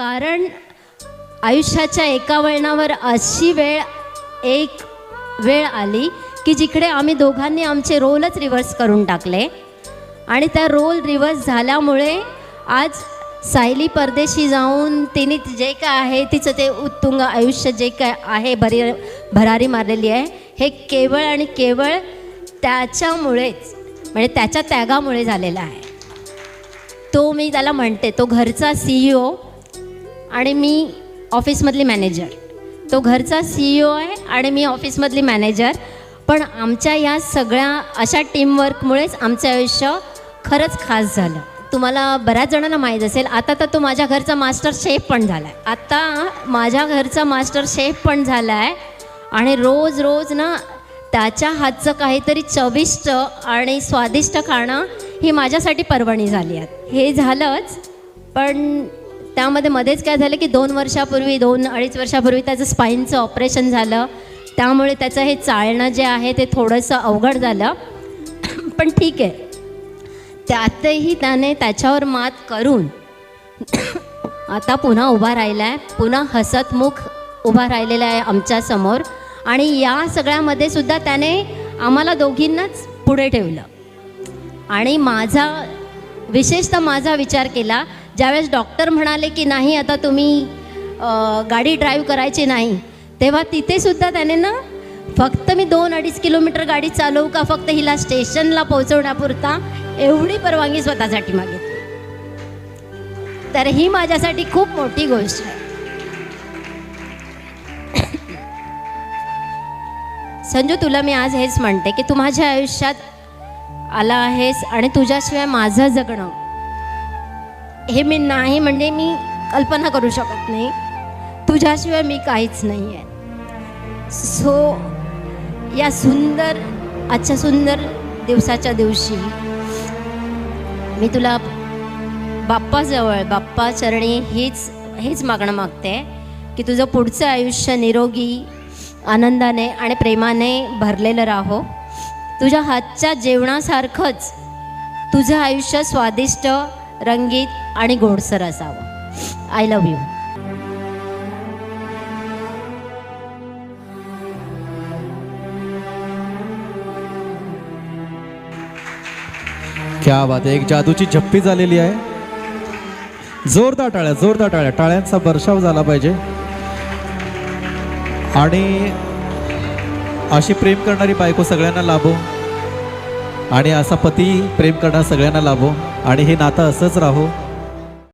कारण आयुष्याच्या एका वळणावर अशी वेळ एक वेळ आली की जिकडे आम्ही दोघांनी आमचे रोलच रिव्हर्स करून टाकले. आणि त्या रोल रिव्हर्स झाल्यामुळे आज सायली परदेशी जाऊन तिने जे काय आहे तिचं ते उत्तुंग आयुष्य जे काय आहे भरी भरारी मारलेली आहे हे केवळ आणि केवळ त्याच्यामुळेच म्हणजे त्याच्या त्यागामुळे झालेलं आहे. तो मी त्याला म्हणते तो घरचा सी ई ओ आणि मी ऑफिसमधली मॅनेजर. तो घरचा सी ई ओ आहे आणि मी ऑफिसमधली मॅनेजर. पण आमच्या या सगळ्या अशा टीमवर्कमुळेच आमचं आयुष्य खरंच खास झालं. तुम्हाला बऱ्याच जणांना माहीत असेल आता तर तो माझ्या घरचा मास्टर शेफ पण झाला आहे आता माझ्या घरचा मास्टर शेफ पण झाला आहे आणि रोज रोज ना त्याच्या हातचं काहीतरी चविष्ट आणि स्वादिष्ट खाणं ही माझ्यासाठी पर्वणी झाली आहेत. हे झालंच पण त्यामध्ये मध्येच काय झालं की दोन वर्षापूर्वी दोन अडीच वर्षापूर्वी त्याचं स्पाईनचं ऑपरेशन झालं. त्यामुळे त्याचं हे चालणं जे आहे ते थोडंसं अवघड झालं. पण ठीक आहे. त्यातही त्याने त्याच्यावर मात करून आता पुन्हा उभा राहिला आहे पुन्हा हसतमुख उभा राहिलेला आहे आमच्यासमोर आणि या सगळ्यामध्ये सुद्धा त्याने आम्हाला दोघींनाच पुढे ठेवलं. आणि माझा विशेषतः माझा विचार केला ज्यावेळेस डॉक्टर म्हणाले की नाही आता तुम्ही गाडी ड्राईव्ह करायची नाही तेव्हा तिथेसुद्धा त्याने ना फक्त मी दोन अडीच किलोमीटर गाडी चालवू का फक्त हिला स्टेशनला पोहोचवण्यापुरता एवढी परवानगी स्वतःसाठी मागितली. तर ही माझ्यासाठी खूप मोठी गोष्ट आहे. संजू तुला मी आज हेच म्हणते की तू माझ्या आयुष्यात आला आहेस आणि तुझ्याशिवाय माझं जगणं हे मी नाही म्हणजे मी कल्पना करू शकत नाही. तुझ्याशिवाय मी काहीच नाही आहे सो या सुंदर आजच्या सुंदर दिवसाच्या दिवशी मी तुला बाप्पाजवळ बाप्पा चरणी हीच हेच मागणं मागते की तुझं पुढचं आयुष्य निरोगी आनंदाने आणि प्रेमाने भरलेलं राहो. तुझ्या हातच्या जेवणासारखंच तुझं आयुष्य स्वादिष्ट रंगीत आणि गोडसर असावं. आय लव्ह यू क्या बात आहे. एक जादूची झप्पी झालेली आहे. जोरदार टाळ्या जोरदार टाळ्या. टाळ्यांचा बर्षाव झाला पाहिजे. आणि अशी प्रेम करणारी बायको सगळ्यांना लाभो. आणि असा पती प्रेम करणारा सगळ्यांना लाभो. आणि हे नातं असंच राहो.